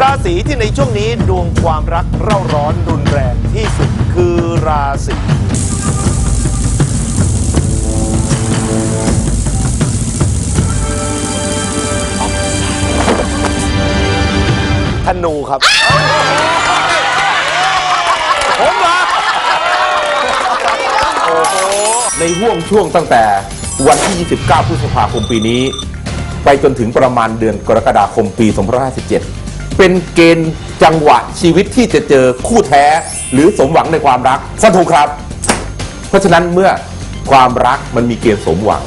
ราศีที่ในช่วงนี้ดวงความรักเร่าร้อนรุนแรงที่สุดคือราศีธนูครับ ผมเหรอในห่วงช่วงตั้งแต่วันที่ 29 พฤษภาคมปีนี้ ไปจนถึงประมาณเดือนกรกฎาคมปี 2557 เป็นเกณฑ์จังหวะชีวิตที่จะเจอคู่แท้ หรือสมหวังในความรักฟันธงครับ เพราะฉะนั้นเมื่อความรักมันมีเกณฑ์สมหวัง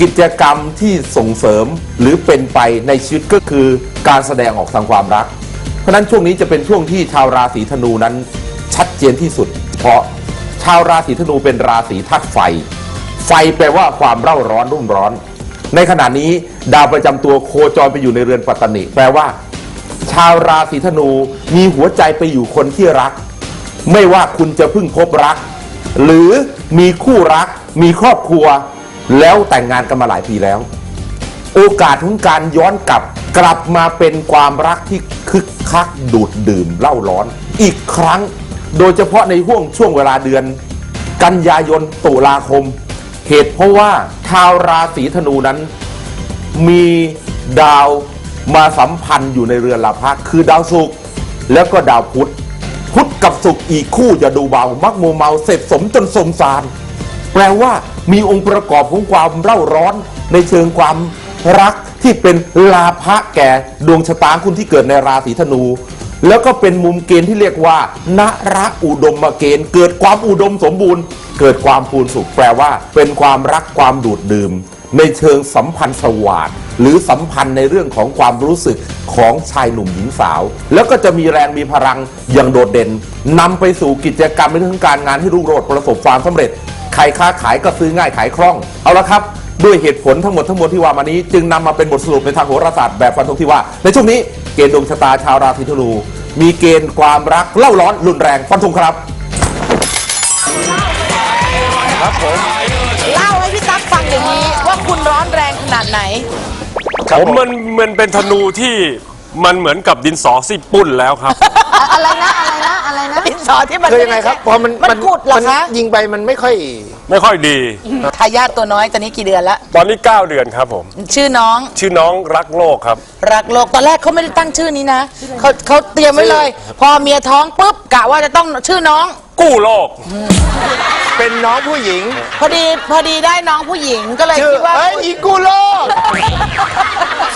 กิจกรรมที่ส่งเสริมหรือเป็นไปในชีวิตก็คือการแสดงออกทางความรัก เพราะฉะนั้นช่วงนี้จะเป็นช่วงที่ชาวราศีธนูนั้นชัดเจนที่สุด เพราะชาวราศีธนูเป็นราศีธาตุไฟ ไฟแปลว่าความเร่าร้อนรุ่มร้อน ในขณะนี้ดาวประจำตัวโคจรไปอยู่ในเรือนปัตตนิแปลว่า ชาวราศีธนูมีหัวใจไปอยู่คนที่รัก ไม่ว่าคุณจะเพิ่งพบรัก หรือมีคู่รัก มีครอบครัว แล้วแต่งงานกันมาหลายปีแล้ว โอกาสของการย้อนกลับกลับมาเป็นความรักที่คึกคักดูดดื่มเล่าร้อน อีกครั้ง โดยเฉพาะในห่วงช่วงเวลาเดือน กันยายนตุลาคม เหตุเพราะว่าชาวราศีธนูนั้น มีดาว มาสัมพันธ์อยู่ในเรือนลาภะคือดาวศุกร์แล้วก็ดาวพุธ พุธกับศุกร์อีกคู่จะดูเบา มักโมเมาเสพสมจนสมสาร แปลว่ามีองค์ประกอบของความเร่าร้อนในเชิงความรักที่เป็นลาภะแก่ดวงชะตาคุณที่เกิดในราศีธนู แล้วก็เป็นมุมเกณฑ์ที่เรียกว่านระอุดมเกณฑ์ เกิดความอุดมสมบูรณ์ เกิดความพูนสุขแปลว่า เป็นความรักความดูดดื่ม ในเชิงสัมพันธ์สวาสหรือสัมพันธ์ในเรื่องของความรู้สึกของชายหนุ่มหญิงสาว แล้วก็จะมีแรงมีพลังอย่างโดดเด่นนำไปสู่กิจกรรมในเรื่องการงานที่รุ่งโรจน์ประสบความสำเร็จใครค้าขายก็ซื้อง่ายขายคล่อง เอาละครับด้วยเหตุผลทั้งหมดทั้งมวลที่ว่ามานี้ จึงนำมาเป็นบทสรุปในทางโหราศาสตร์แบบฟันธงที่ว่า ในช่วงนี้เกณฑ์ดวงชะตาชาวราศีธนูมีเกณฑ์ความรักเล่าร้อนรุนแรงฟันธงครับรับผมเล่าให้พี่ ตั๊กฟังอย่างนี้ว่าคุณร้อนแรงขนาดไหนผมมันมันเป็นธนูที่มันเหมือนกับดินสอซี่ปุ้นแล้วครับอะไรนะอะไรนะอะไรนะ ดินสอที่มันคือยังไงครับพอมันมันกุดเหรอคะยิงไปมันไม่ค่อย ไม่ค่อยดี ทายาทตัวน้อยตอนนี้กี่เดือนละตอนนี้ 9 เดือนครับผม ชื่อน้องชื่อน้องรักโลกครับ รักโลกตอนแรกเขาไม่ได้ตั้งชื่อนี้นะเขาเขาเตรียมไว้เลย พอเมียท้องปุ๊บกะว่าจะต้องชื่อน้อง กู้โลก เป็นน้องผู้หญิงพอดีพอดีได้น้องผู้หญิงก็เลยชื่อคิดว่าเฮ้ยอีกูโลก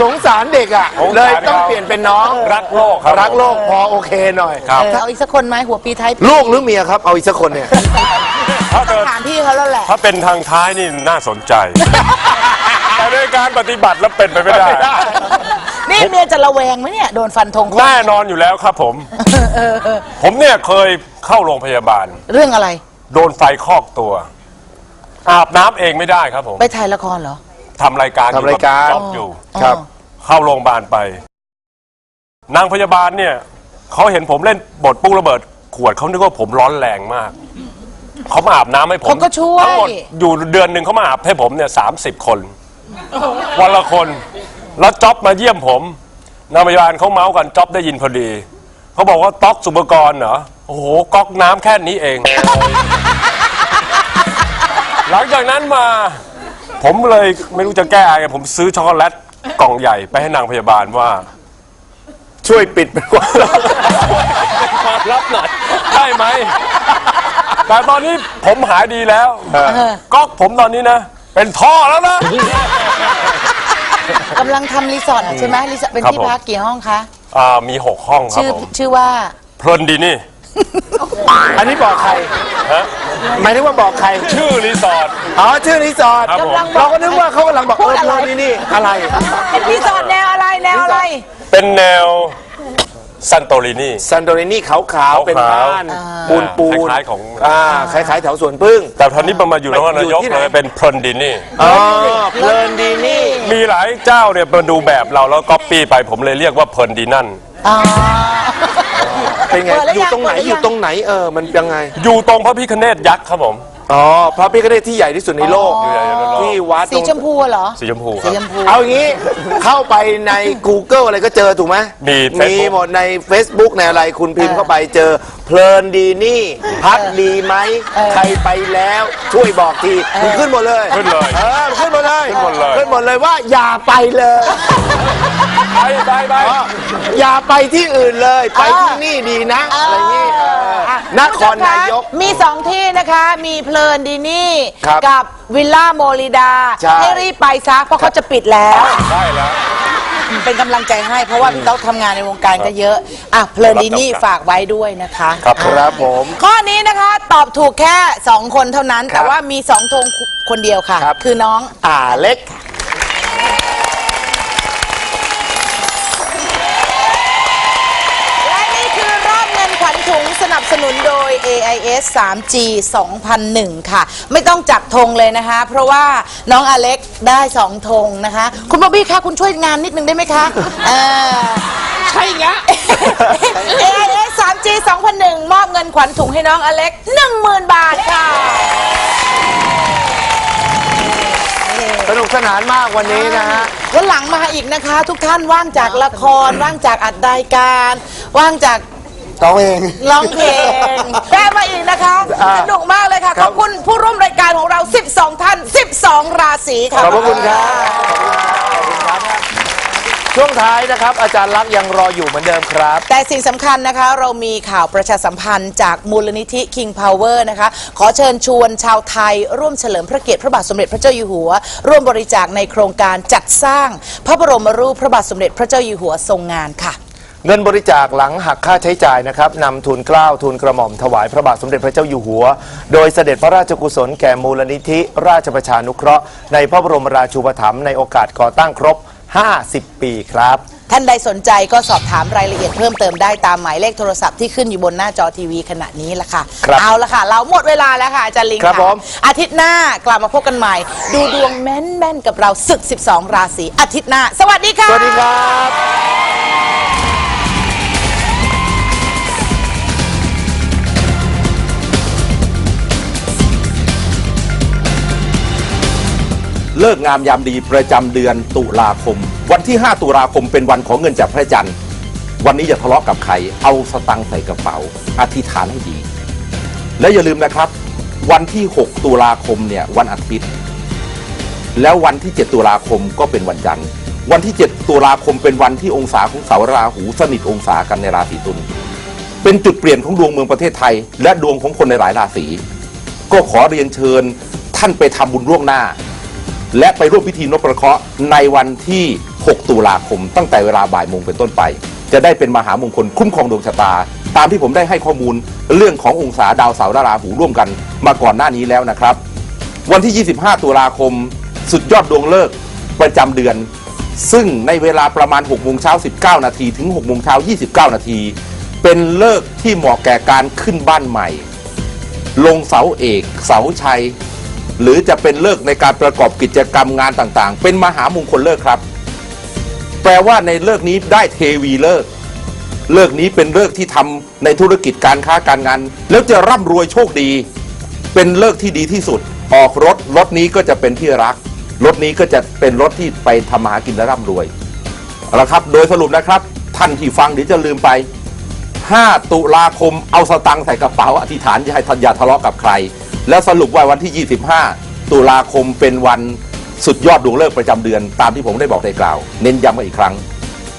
สงสารเด็กอะ สงสารเลยต้องเขาเปลี่ยนเป็นน้องรักโลกครับรักโลกพอโอเคหน่อย ครับ เออเอาอีกสักคนไหมหัวปีท้ายปีลูกหรือเมียครับ เอาอีกสักคนเนี่ย ถ้าเกิดถามพี่เขาแล้วแหละ ถ้าเป็นทางท้ายนี่น่าสนใจ แต่ในการปฏิบัติแล้วเป็นไปไม่ได้ นี่เมียจะระแวงไหมเนี่ย โดนฟันธงแน่นอนอยู่แล้วครับผม ผมเนี่ยเคย เข้าโรงพยาบาล เรื่องอะไร โดนไฟคอกตัว อาบน้ำเองไม่ได้ครับผมไปถ่ายละครเหรอทำรายการอยู่ทำรายการจ๊อบอยู่ ครับเข้าโรงพยาบาลไป นางพยาบาลเนี่ยเขาเห็นผมเล่นบทปุ้งระเบิด ขวดเขานึกว่าผมร้อนแรงมากเขามาอาบน้ำให้ผมเขาก็ช่วย ทั้งหมดอยู่เดือนหนึ่งเขามาอาบให้ผมเนี่ยสามสิบคน วันละคน แล้วจ็อบมาเยี่ยมผม นางพยาบาลเขาเมาส์กันจ็อบได้ยินพอดีเขาบอกว่าต๊อกสุปกรณ์เหรอ โอ้โหก๊อกน้ำแค่นี้เอง หลังจากนั้นมา ผมเลยไม่รู้จะแก้อะไร ผมซื้อช็อกโกแลตกล่องใหญ่ไปให้นางพยาบาลว่า ช่วยปิดเป็นความลับความลับหน่อยได้ไหม แต่ตอนนี้ผมหายดีแล้วก๊อกผมตอนนี้นะ เป็นท่อแล้วนะ กำลังทำรีสอร์ทใช่ไหมรีสอร์ทเป็นครับที่ผม พักกี่ห้องคะ อ่ามีหกห้องครับชื่อผมชื่อว่า เพลินดีนี่ อันนี้บอกใครฮะหมายถึงว่าบอกใคร ชื่อรีสอร์ท อ๋อชื่อรีสอร์ทครับผม เราก็นึกว่าเขากำลังบอกพูเอดออะไรเพลินนี่นี่อะไร เป็นรีสอร์ทแนวอะไรแนวอะไร เป็นแนวซันโตรินี ซันโดเรนี่ขาวๆ เป็นขาวๆบ้านปูนปูนคล้ายๆของ อ่าคล้ายๆแถวสวนพึ่ง แต่ตอนนี้มันมาอยู่นครนายกอยู่ที่ไหน เลยเป็นเพลินดีนี่อ๋อเพลินดีนี่ มีหลายเจ้าเนี่ยมาดูแบบเราแล้วก็ปี้ไปผมเลยเรียกว่าเพลินดีนั่นอ๋อ เป็นไงเปิดแล้วอยู่ยังตรงไหนเปิดแล้วอยู่ตรงไหน เออ มันยังไง อยู่ตรงพระพิคเนตยักษ์ครับผม อ๋อ พระพิฆเนศที่ใหญ่ที่สุดในโลกใหญ่ในโลกที่วัดสีชมพูเหรอ สีชมพูคสีรับชมพู เอางี้ เข้าไปใน Google อะไรก็เจอถูกไหมมีมี Facebook หมดใน Facebook ในอะไร คุณพิมพ์เออเข้าไปเจอเพลินดีนี่ พักดีไหมเออใครไปแล้วช่วยบอกทีมันขึ้นหมดเลยขึ้นเลยเออมันขึ้นหมดเลยขึ้นหมดเลย ขึ้นหมดเลยว่าอย่าไปเลย ไปไปไปอ๋ออย่าไปที่อื่นเลย ไปที่นี่ดีนะอะไรงี้เอออะนครนายก มีสองที่นะคะ มีเพลินดีนี่ ครับกับวิลล่าโมริดา ใช่ ให้รีบไปซะเพราะเขาจะปิดแล้ว ได้แล้ว เป็นกำลังใจให้ เพราะว่าพี่ต๊อกทำงานในวงการก็เยอะ อะเพลินดีนี่ฝากไว้ด้วยนะคะครับครับผม ข้อนี้นะคะตอบถูกแค่ 2 คนเท่านั้นครับแต่ว่ามี2ธงคนเดียวค่ะ ครับ คือน้อง อ่าเล็ก และนี่คือรอบเงินขวัญถุงสนั บสนุนโดย AIS 3G 2001 ค่ะ ไม่ต้องจับธงเลยนะคะ เพราะว่าน้องอเล็กได้2ธงนะคะ คุณบ๊อบบี้คะคุณช่วยงานนิดนึงได้ไหมคะเออ ใช่งะ AIS 3G 2001 มอบเงินขวัญถุงให้น้องอเล็ก 10,000 บาทค่ะ สนุกสนานมากวันนี้นะฮะ วันหลังมาอีกนะคะ ทุกท่านว่างจากละคร ว่างจากอัดรายการ ว่างจาก ต้องเอง ร้องเพลงแก้มาอีกนะคะ อ่าสนุกมากเลยค่ะครัขบอบคุณผู้ร่วมรายการของเรา 12 ท่าน 12 ราศีค่ะ ขอบพระคุณครับขอบคุณครับ ช่วงท้ายนะครับ อาจารย์ลักษณ์ยังรออยู่เหมือนเดิมครับ แต่สิ่งสำคัญนะคะเรามีข่าวประชาสัมพันธ์จากมูลนิธิ King Power นะคะ ขอเชิญชวนชาวไทย ร่วมเฉลิมพระเกียรติพระบาทสมเด็จพระเจ้าอยู่หัว ร่วมบริจาคในโครงการจัดสร้าง พระบรมรูปพระบาทสมเด็จพระเจ้าอยู่หัวทรงงานค่ะ เงินบริจาคหลังหักค่าใช้จ่ายนะครับนำทุนเกล้าทุนกระหม่อมถวายพระบาทสมเด็จพระเจ้าอยู่หัว โดยเสด็จพระราชกุศลแก่มูลนิธิ ราชประชานุเคราะห์ ในพระบรมราชูปถัมภ์ในโอกาสก่อตั้งครบ 50 ปีครับ ท่านใดสนใจก็สอบถามรายละเอียดเพิ่มเติมได้ตามหมายเลขโทรศัพท์ที่ขึ้นอยู่บนหน้าจอทีวีขณะนี้ละค่ะ ครับเอาละค่ะ เราหมดเวลาแล้วค่ะอาจารย์ลิงครับค่ะผม อาทิตย์หน้ากลับมาพบกันใหม่ ดูดวงแม่นๆกับเราศึก 12 ราศีอาทิตย์หน้า สวัสดีค่ะ สวัสดีครับ เลิกงามยามดีประจำเดือนตุลาคม วันที่ 5 ตุลาคมเป็นวันของเงินจากพระจันทร์ วันนี้อย่าทะเลาะกับใคร เอาสตังค์ใส่กระเป๋า อธิษฐานให้ดี และอย่าลืมนะครับ วันที่ 6 ตุลาคมเนี่ยวันอาทิตย์ แล้ววันที่ 7 ตุลาคมก็เป็นวันจันทร์ วันที่ 7 ตุลาคมเป็นวันที่องศาของเสาราหูสนิทองศากันในราศีตุล เป็นจุดเปลี่ยนของดวงเมืองประเทศไทย และดวงของคนในหลายราศี ก็ขอเรียนเชิญท่านไปทำบุญล่วงหน้า และไปร่วมพิธีนพประเคราะห์ในวันที่ 6 ตุลาคม ตั้งแต่เวลาบ่ายโมงเป็นต้นไป จะได้เป็นมหามงคลคุ้มครองดวงชะตา ตามที่ผมได้ให้ข้อมูลเรื่องขององศาดาวเสาร์และราหูร่วมกันมาก่อนหน้านี้แล้วนะครับ วันที่ 25 ตุลาคม สุดยอดดวงเลิกประจำเดือน ซึ่งในเวลาประมาณ6โมงเช้า19 นาทีถึง6โมงเช้า29 นาทีเป็นเลิกที่เหมาะแก่การขึ้นบ้านใหม่ ลงเสาเอก เสาชัย หรือจะเป็นเลิกในการประกอบกิจกรรมงานต่างๆ เป็นมหามงคลเลิกครับ แปลว่าในเลิกนี้ได้เทวีเลิก เลิกนี้เป็นเลิกที่ทำในธุรกิจการค้าการงาน แล้วจะร่ำรวยโชคดี เป็นเลิกที่ดีที่สุด ออกรถรถนี้ก็จะเป็นที่รัก รถนี้ก็จะเป็นรถที่ไปทำมาหากินและร่ำรวยเอาละครับ โดยสรุปนะครับ ท่านที่ฟังเดี๋ยวจะลืมไป 5 ตุลาคมเอาสตังค์ใส่กระเป๋าอธิษฐานอย่าให้ทันอย่าทะเลาะกับใคร แล้วสรุปว่าวันที่ 25 ตุลาคมเป็นวันสุดยอดดวงเลิกประจำเดือน ตามที่ผมได้บอกในกล่าว เน้นย้ำกันอีกครั้ง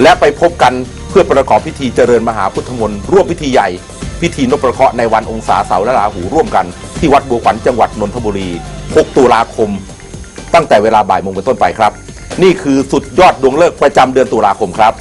และไปพบกันเพื่อประกอบพิธีเจริญมหาพุทธมนต์ร่วมพิธีใหญ่ พิธีนพประเคราะห์ในวันองศาเสาร์และราหูร่วมกัน ที่วัดบัวขวัญจังหวัดนนทบุรี 6 ตุลาคม ตั้งแต่เวลาบ่ายโมงเป็นต้นไปครับ นี่คือสุดยอดดวงเลิกประจำเดือนตุลาคมครับ